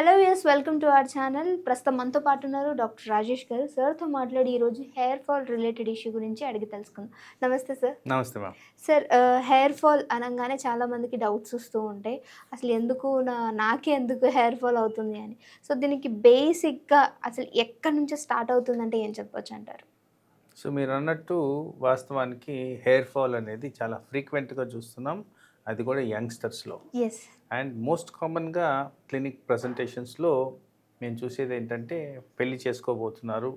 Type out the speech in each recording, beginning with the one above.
Hello yes welcome to our channel ప్రస్తుతం మనతో పాటు ఉన్నారు డాక్టర్ రాజేష్ గారు. సార్తో మాట్లాడి ఈరోజు హెయిర్ ఫాల్ రిలేటెడ్ ఇష్యూ గురించి అడిగి తెలుసుకుందాం. నమస్తే సార్ నమస్తే మ్యామ్ సార్ హెయిర్ ఫాల్ అనగానే చాలా మందికి డౌట్స్ వస్తూ ఉంటాయి. అసలు ఎందుకు నా నాకే ఎందుకు హెయిర్ ఫాల్ అవుతుంది అని. సో దీనికి బేసిక్గా అసలు ఎక్కడి నుంచి స్టార్ట్ అవుతుందంటే ఏం చెప్పొచ్చు అంటారు? సో మీరు అన్నట్టు వాస్తవానికి హెయిర్ ఫాల్ అనేది చాలా ఫ్రీక్వెంట్గా చూస్తున్నాం. అది కూడా యంగ్స్టర్స్లో. అండ్ మోస్ట్ కామన్గా క్లినిక్ ప్రజెంటేషన్స్లో మేము చూసేది ఏంటంటే పెళ్ళి చేసుకోబోతున్నారు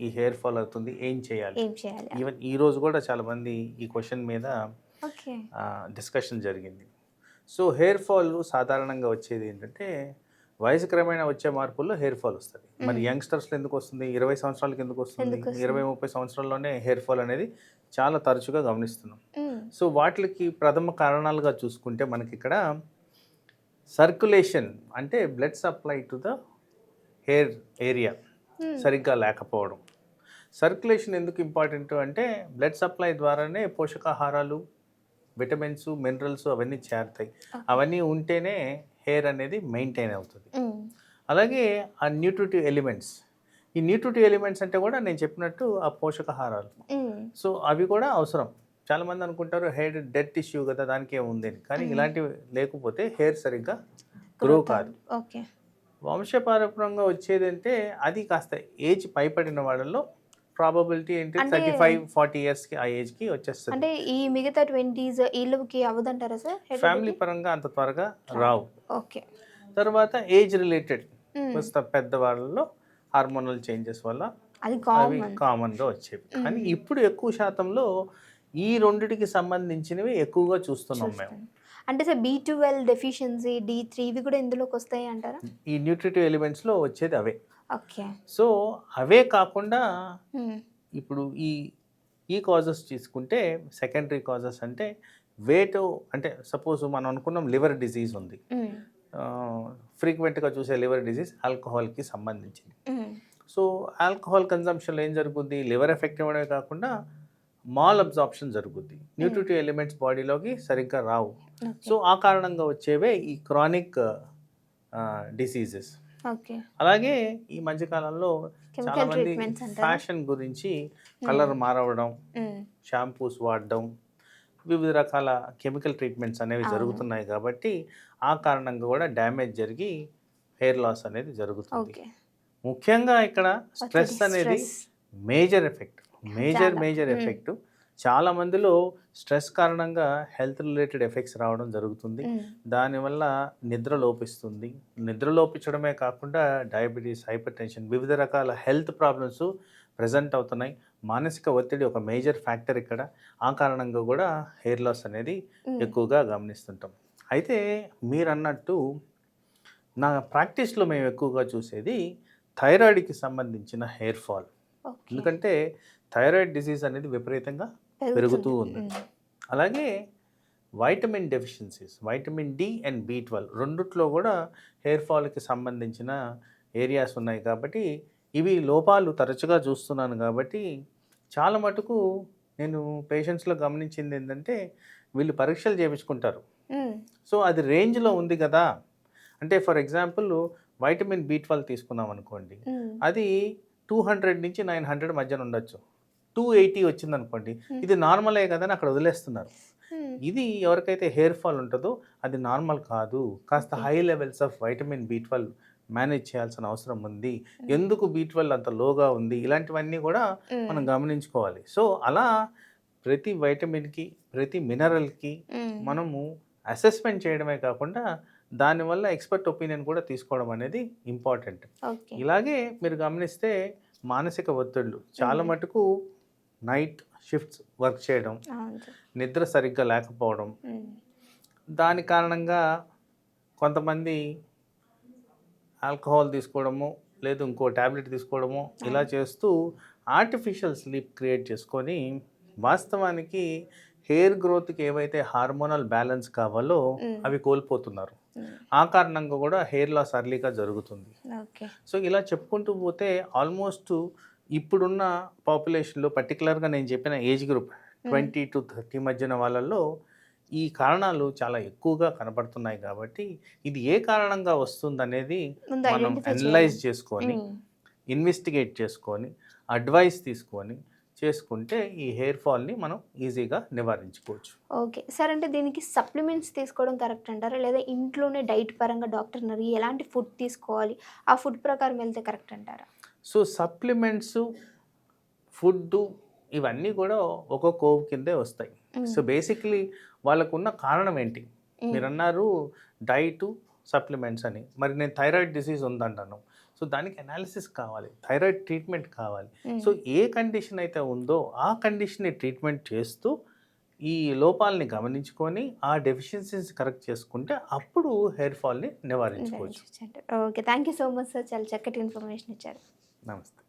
ఈ హెయిర్ ఫాల్ అవుతుంది ఏం చేయాలి? ఈవెన్ ఈ రోజు కూడా చాలామంది ఈ క్వశ్చన్ మీద డిస్కషన్ జరిగింది. సో హెయిర్ ఫాల్ సాధారణంగా వచ్చేది ఏంటంటే వయసు క్రమేణా వచ్చే మార్పుల్లో హెయిర్ ఫాల్ వస్తుంది. మరి యంగ్స్టర్స్లో ఎందుకు వస్తుంది ఇరవై సంవత్సరాలకి ఎందుకు వస్తుంది? ఇరవై ముప్పై సంవత్సరాల్లోనే హెయిర్ ఫాల్ అనేది చాలా తరచుగా గమనిస్తున్నాం. సో వాటికి ప్రథమ కారణాలుగా చూసుకుంటే మనకి ఇక్కడ సర్క్యులేషన్ అంటే blood supply to the hair area సరిగ్గా లేకపోవడం. సర్క్యులేషన్ ఎందుకు ఇంపార్టెంట్ అంటే బ్లడ్ సప్లై ద్వారానే పోషకాహారాలు విటమిన్స్ మినరల్స్ అవన్నీ చేరుతాయి. అవన్నీ ఉంటేనే హెయిర్ అనేది మెయింటైన్ అవుతుంది. అలాగే ఆ న్యూట్రిటివ్ ఎలిమెంట్స్ ఈ న్యూట్రిటివ్ ఎలిమెంట్స్ అంటే కూడా నేను చెప్పినట్టు ఆ పోషకాహారాలు. సో అవి కూడా అవసరం. చాలామంది అనుకుంటారు హెయిర్ డెడ్ టిష్యూ కదా దానికి అని. కానీ ఇలాంటివి లేకపోతే హెయిర్ సరిగ్గా గ్రో కాదు. ఓకే. వంశపారపరంగా వచ్చేదంటే అది కాస్త ఏజ్ పైపడిన వాళ్ళలో ప్రాబబిలిటీ ఏంటి? థర్టీ ఫైవ్ ఫార్టీ ఇయర్స్కి ఆ ఏజ్కి వచ్చేస్తుంది. అంటే ఈ మిగతా ట్వంటీస్ వీళ్ళకి అవ్వదంటారా సార్? ఫ్యామిలీ పరంగా అంత త్వరగా రావు. ఓకే. తర్వాత ఏజ్ రిలేటెడ్ కొంత పెద్దవాళ్ళలో హార్మోనల్ చేంజెస్ వల్ల అది కామన్ కామన్గా వచ్చేవి. కానీ ఇప్పుడు ఎక్కువ శాతంలో ఈ రెండిటికి సంబంధించినవి ఎక్కువగా చూస్తున్నాం మేము. అంటే sir B twelve deficiency D three ఇవి కూడా ఇందులోకి వస్తాయి అంటారా? ఈ న్యూట్రిటివ్ ఎలిమెంట్స్లో వచ్చేది అవే. సో అవే కాకుండా ఇప్పుడు ఈ ఈ కాజెస్ తీసుకుంటే సెకండరీ కాజెస్ అంటే వేట్ అంటే సపోజ్ మనం అనుకున్నాం లివర్ డిజీజ్ ఉంది. ఫ్రీక్వెంట్గా చూసే లివర్ డిజీజ్ ఆల్కహాల్కి సంబంధించింది. సో ఆల్కహాల్ కన్జంప్షన్లో ఏం జరుగుద్ది? లివర్ ఎఫెక్ట్ అవ్వడమే కాకుండా మాల్ అబ్జార్ప్షన్ జరుగుద్ది. న్యూట్రిటివ్ ఎలిమెంట్స్ బాడీలోకి సరిగ్గా రావు. సో ఆ కారణంగా వచ్చేవే ఈ క్రానిక్ డిసీజెస్ అలాగే ఈ మధ్యకాలంలో చాలా కెమికల్ మంది ఫ్యాషన్ గురించి కలర్ మారవడం షాంపూస్ వాడడం వివిధ రకాల కెమికల్ ట్రీట్మెంట్స్ అనేవి. జరుగుతున్నాయి కాబట్టి ఆ కారణంగా కూడా డ్యామేజ్ జరిగి హెయిర్ లాస్ అనేది జరుగుతుంది. ముఖ్యంగా ఇక్కడ స్ట్రెస్ అనేది మేజర్ ఎఫెక్ట్ మేజర్ చాలా. మేజర్. ఎఫెక్ట్ చాలా మందిలో స్ట్రెస్ కారణంగా హెల్త్ రిలేటెడ్ ఎఫెక్ట్స్ రావడం జరుగుతుంది. దానివల్ల నిద్ర లోపిస్తుంది. నిద్ర లోపించడమే కాకుండా డయాబెటీస్ హైపర్ టెన్షన్ వివిధ రకాల హెల్త్ ప్రాబ్లమ్స్ ప్రజెంట్ అవుతున్నాయి. మానసిక ఒత్తిడి ఒక మేజర్ ఫ్యాక్టర్ ఇక్కడ. ఆ కారణంగా కూడా హెయిర్ లాస్ అనేది ఎక్కువగా గమనిస్తుంటాం. అయితే మీరు అన్నట్టు నా ప్రాక్టీస్లో మేము ఎక్కువగా చూసేది థైరాయిడ్కి సంబంధించిన హెయిర్ ఫాల్. ఎందుకంటే థైరాయిడ్ డిసీజ్ అనేది విపరీతంగా పెరుగుతూ ఉంది. అలాగే vitamin deficiencies vitamin D and B twelve రెండిట్లో కూడా హెయిర్ ఫాల్కి సంబంధించిన ఏరియాస్ ఉన్నాయి కాబట్టి ఇవి లోపాలు తరచుగా చూస్తున్నాను కాబట్టి చాలా మటుకు నేను పేషెంట్స్లో గమనించింది ఏంటంటే వీళ్ళు పరీక్షలు చేయించుకుంటారు. సో అది రేంజ్లో ఉంది కదా. అంటే for example vitamin B twelve తీసుకున్నాం అనుకోండి అది టూ హండ్రెడ్ నుంచి నైన్ హండ్రెడ్ మధ్యన ఉండొచ్చు. టూ ఎయిటీ వచ్చింది అనుకోండి. ఇది నార్మలే కదా అని అక్కడ వదిలేస్తున్నారు. ఇది ఎవరికైతే హెయిర్ ఫాల్ ఉంటుందో అది నార్మల్ కాదు. కాస్త. High levels of vitamin B twelve manage చేయాల్సిన అవసరం ఉంది. ఎందుకు బి ట్వెల్వ్ అంత లోగా ఉంది? ఇలాంటివన్నీ కూడా మనం గమనించుకోవాలి. సో అలా ప్రతి వైటమిన్కి ప్రతి మినరల్కి మనము అసెస్మెంట్ చేయడమే కాకుండా దానివల్ల ఎక్స్పర్ట్ ఒపీనియన్ కూడా తీసుకోవడం అనేది ఇంపార్టెంట్. ఇలాగే మీరు గమనిస్తే మానసిక ఒత్తిళ్ళు చాలా. మటుకు నైట్ షిఫ్ట్స్ వర్క్ చేయడం నిద్ర సరిగ్గా లేకపోవడం. దాని కారణంగా కొంతమంది ఆల్కహాల్ తీసుకోవడము లేదు ఇంకో ట్యాబ్లెట్ తీసుకోవడము ఇలా చేస్తూ ఆర్టిఫిషియల్ స్లీప్ క్రియేట్ చేసుకొని వాస్తవానికి హెయిర్ గ్రోత్కి ఏవైతే హార్మోనల్ బ్యాలెన్స్ కావాలో. అవి కోల్పోతున్నారు. ఆ కారణంగా కూడా హెయిర్ లాస్ అర్లీగా జరుగుతుంది. సో ఇలా చెప్పుకుంటూ పోతే ఆల్మోస్ట్ ఇప్పుడున్న పాపులేషన్లో పర్టికులర్గా నేను చెప్పిన age group twenty to thirty మధ్యన వాళ్ళల్లో ఈ కారణాలు చాలా ఎక్కువగా కనపడుతున్నాయి కాబట్టి ఇది ఏ కారణంగా వస్తుందనేది మనం అనలైజ్ చేసుకొని ఇన్వెస్టిగేట్ చేసుకొని అడ్వైస్ తీసుకొని చేసుకుంటే ఈ హెయిర్ ఫాల్ని మనం ఈజీగా నివారించుకోవచ్చు. ఓకే. సార్ అంటే దీనికి సప్లిమెంట్స్ తీసుకోవడం కరెక్ట్ అంటారా? లేదా ఇంట్లోనే డైట్ పరంగా డాక్టర్ ఎలాంటి ఫుడ్ తీసుకోవాలి? ఆ ఫుడ్ ప్రకారం వెళ్తే కరెక్ట్ అంటారా? సో సప్లిమెంట్స్ ఫుడ్ ఇవన్నీ కూడా ఒక కోవ్ కిందే వస్తాయి. సో బేసిక్లీ వాళ్ళకున్న కారణం ఏంటి. మీరు అన్నారు డైట్ సప్లిమెంట్స్ అని. మరి నేను థైరాయిడ్ డిసీజ్ ఉందంటాను. సో దానికి అనాలిసిస్ కావాలి థైరాయిడ్ ట్రీట్మెంట్ కావాలి. సో ఏ కండిషన్ అయితే ఉందో ఆ కండిషన్ని ట్రీట్మెంట్ చేస్తూ ఈ లోపాలని గమనించుకొని ఆ డెఫిషియన్సీస్ కరెక్ట్ చేసుకుంటే అప్పుడు హెయిర్ ఫాల్ని నివారించుకోవచ్చు. Okay thank you so much sir. చాలా చక్కటి ఇన్ఫర్మేషన్ ఇచ్చారు. నమస్తే.